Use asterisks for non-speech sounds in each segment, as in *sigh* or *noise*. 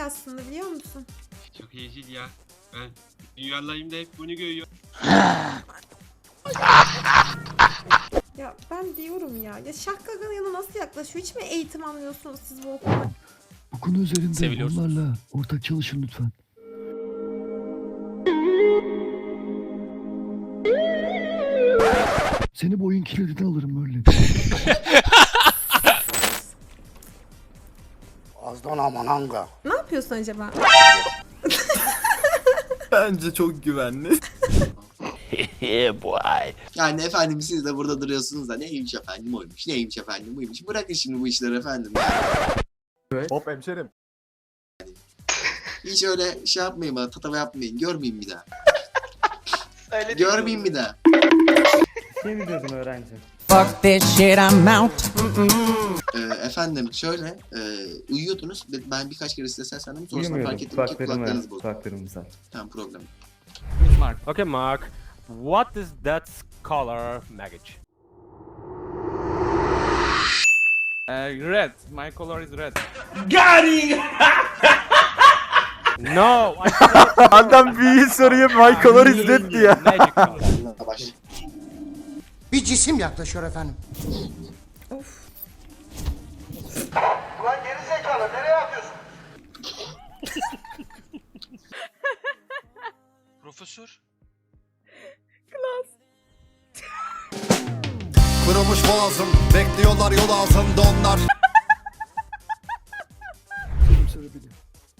değil aslında biliyor musun? Çok evcil ya. Ben dünyalarımda hep bunu görüyorum. Ya ben diyorum ya. Ya Şahkagan yana nasıl yaklaşıyor? Hiç mi eğitim almıyorsunuz siz Volkan'a? Bu konu üzerinde Seviliyorsunuz. onlarla ortak çalışın lütfen. Seni bu oyun kilidini alırım öyle. *laughs* Azdan aman hanga. Ne yapıyorsun acaba? Bence çok güvenli. *laughs* Yani efendim siz de burada duruyorsunuz da neymiş efendim oymuş, neymiş efendim buymuş. Bırakın şimdi bu işleri efendim. Hop hemşerim. Hiç öyle şey yapmayın bana, tatava yapmayın. Görmeyeyim bir daha. *laughs* Görmeyeyim bir daha. Ne biliyordun öğrenci? Fuck this shit, I'm out. Ee, efendim şöyle, e, uyuyordunuz. Ben birkaç kere size seslendim. Sonrasında fark Uyumuyordum. ettim ki kulaklarınız Kulaklarımı, bozuldu. kulaklarımı sat. Tamam problem. Mark. Okay, Mark. What is that color maggot? Uh, red. My color is red. No, I *laughs* Adam büyüğü soruyor my color is red diyor. Magic color. Bir cisim yaklaşıyor efendim. of. *laughs* Profesör. *laughs* Kırılmış boğazım. Bekliyorlar yol ağzında onlar. *laughs*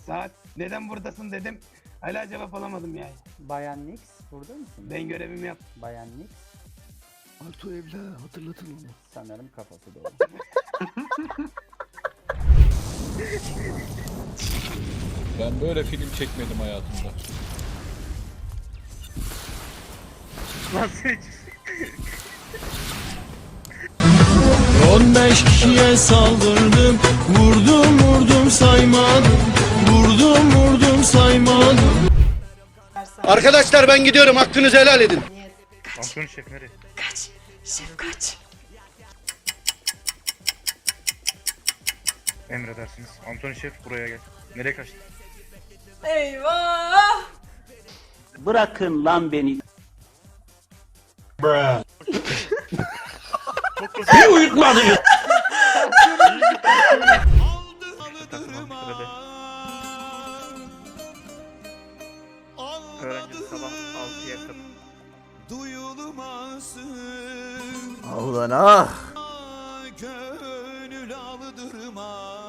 Saat neden buradasın dedim. Hala cevap alamadım yani. Bayan Nix burada mısın? Ben görevimi yaptım. Bayan Nix Arto evla hatırlatın onu. sanırım kafası doğru. Ben böyle film çekmedim hayatımda. kişiye saldırdım. Vurdum vurdum saymadım. Vurdum vurdum saymadım. Arkadaşlar ben gidiyorum hakkınızı helal edin. Antony Şef nereye? Kaç. Şef kaç. Emredersiniz. Antony Şef buraya gel. Nereye kaçtın? Eyvah. Bırakın lan beni. Öğrenci Duyulmasın. Allah ah. Gönül aldırma.